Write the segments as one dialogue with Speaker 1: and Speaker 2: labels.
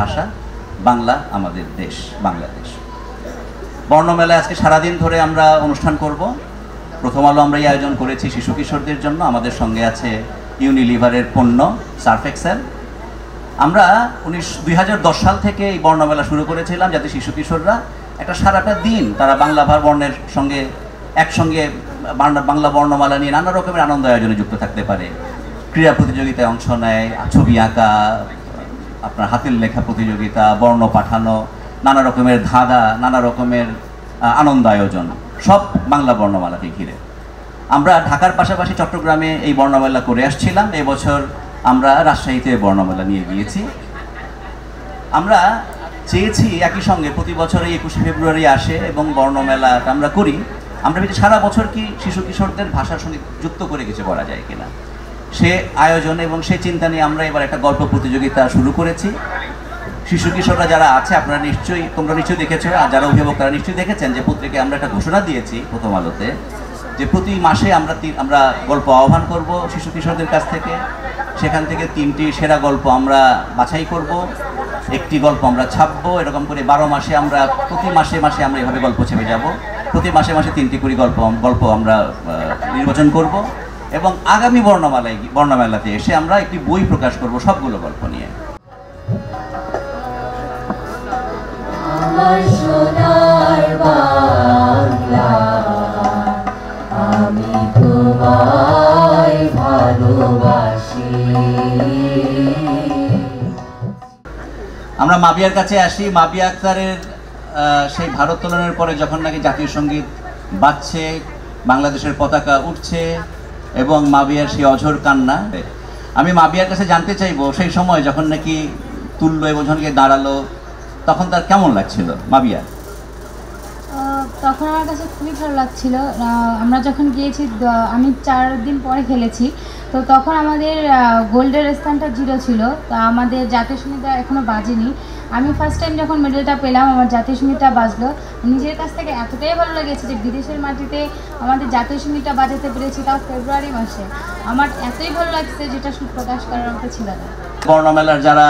Speaker 1: ভাষা, বাংলা আমাদের দেশ, বাংলাদেশ। বর্ণমেলায় আজকে সারাদিন ধরে আমরা অনুষ্ঠান করব। প্রথম আলো আমরা এই আয়োজন করেছি শিশু কিশোরদের জন্য। আমাদের সঙ্গে আছে ইউনিলিভারের পণ্য, সার্ফ এক্সেল। আমরা উনিশ, দুই সাল থেকে এই বর্ণমেলা শুরু করেছিলাম যাতে শিশু কিশোররা একটা সারাটা দিন তারা বাংলা ভার বর্ণের সঙ্গে, একসঙ্গে বাংলা বাংলা বর্ণমালা নিয়ে নানা রকমের আনন্দ আয়োজনে যুক্ত থাকতে পারে। ক্রীড়া প্রতিযোগিতায় অংশ নেয়, ছবি আঁকা আপনার হাতের লেখা প্রতিযোগিতা, বর্ণ পাঠানো, নানা রকমের ধাঁধা, নানা রকমের আনন্দ আয়োজন, সব বাংলা বর্ণমালাকে ঘিরে। আমরা ঢাকার পাশাপাশি চট্টগ্রামে এই বর্ণমেলা করে আসছিলাম। এবছর আমরা রাজশাহীতে বর্ণমেলা নিয়ে গিয়েছি। আমরা চেয়েছি একই সঙ্গে প্রতি বছর এই একুশে ফেব্রুয়ারি আসে এবং বর্ণমেলা আমরা করি। আমরা সারা বছর কি শিশু কিশোরদের ভাষার সঙ্গে যুক্ত করে কিছু করা যায় কিনা। সে আয়োজন এবং সে চিন্তা নিয়ে আমরা এবার একটা গল্প প্রতিযোগিতা শুরু করেছি। শিশু কিশোররা যারা আছে, আপনারা নিশ্চয়ই, তোমরা নিশ্চয়ই দেখেছ, আর যারা অভিভাবক তারা নিশ্চয়ই দেখেছেন যে পত্রিকায় আমরা একটা ঘোষণা দিয়েছি প্রথম আলোতে যে প্রতি মাসে আমরা আমরা গল্প আহ্বান করব শিশু কিশোরদের কাছ থেকে। সেখান থেকে তিনটি সেরা গল্প আমরা বাছাই করব, একটি গল্প আমরা ছাপবো, এরকম করে বারো মাসে আমরা, প্রতি মাসে মাসে আমরা এভাবে গল্প ছেপে যাব। প্রতি মাসে মাসে তিনটি করে গল্প গল্প আমরা নির্বাচন করব। এবং আগামী বর্ণমালায় বর্ণমেলাতে এসে আমরা একটি বই প্রকাশ করব সবগুলো গল্প নিয়ে।
Speaker 2: আমার সোনার বাংলা আমি তোমায় ভালোবাসি।
Speaker 1: আমরা মাবিয়ার কাছে আসি। মাবিয়া আক্তারের সেই ভারোত্তোলনের পরে যখন নাকি জাতীয় সংগীত বাজছে বাংলাদেশের পতাকা উঠছে এবং মাবিয়ার সেই অঝোর কান্না। আমি মাবিয়ার কাছে জানতে চাইব, সেই সময় যখন নাকি তুললো এবং গিয়ে দাঁড়াল, তখন তার কেমন লাগছিল মাবিয়া
Speaker 3: তখন আমার কাছে খুবই ভালো লাগছিল। আমরা যখন গিয়েছি আমি চার দিন পরে খেলেছি। তো তখন আমাদের গোল্ডের স্থানটা জিরো ছিল। তো আমাদের জাতীয় সঙ্গীতটা এখনও বাজেনি। আমি ফার্স্ট টাইম যখন মেডেলটা পেলাম আমার জাতীয় সঙ্গীতটা বাজলো। নিজের কাছ থেকে এতটাই ভালো লেগেছে যে বিদেশের মাটিতে আমাদের জাতীয় সঙ্গীতটা বাজাতে পেরেছি তাও ফেব্রুয়ারি মাসে। আমার এতই ভালো লাগছে যেটা সুখ প্রকাশ করার মতো ছিল না।
Speaker 1: বর্ণমেলার যারা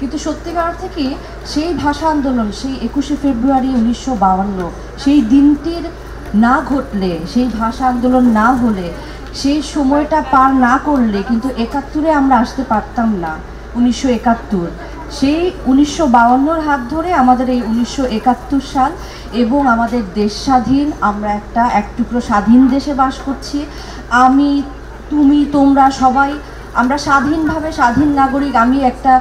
Speaker 4: কিন্তু সত্যিকার অর্থে কি সেই ভাষা আন্দোলন সেই একুশে ফেব্রুয়ারি উনিশশো সেই দিনটির না ঘটলে, সেই ভাষা আন্দোলন না হলে, সেই সময়টা পার না করলে কিন্তু একাত্তরে আমরা আসতে পারতাম না উনিশশো একাত্তর। সেই উনিশশো বাউান্নর হাত ধরে আমাদের এই উনিশশো একাত্তর সাল এবং আমাদের দেশ স্বাধীন আমরা একটা এক টুকরো স্বাধীন দেশে বাস করছি। আমি, তুমি, তোমরা সবাই আমরা স্বাধীনভাবে স্বাধীন নাগরিক, আমি একটা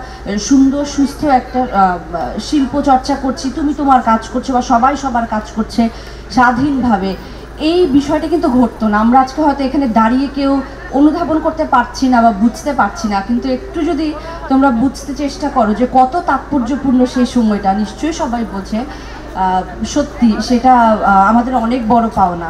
Speaker 4: সুন্দর, সুস্থ একটা শিল্প চর্চা করছি, তুমি তোমার কাজ করছ বা সবাই সবার কাজ করছে স্বাধীনভাবে। এই বিষয়টা কিন্তু ঘটতো না। আমরা আজকে হয়তো এখানে দাঁড়িয়ে কেউ অনুধাবন করতে পারছি না বা বুঝতে পারছি না। কিন্তু একটু যদি তোমরা বুঝতে চেষ্টা করো যে কত তাৎপর্যপূর্ণ সেই সময়টা, নিশ্চয়ই সবাই বোঝে। সত্যি, সেটা আমাদের অনেক বড় পাওনা।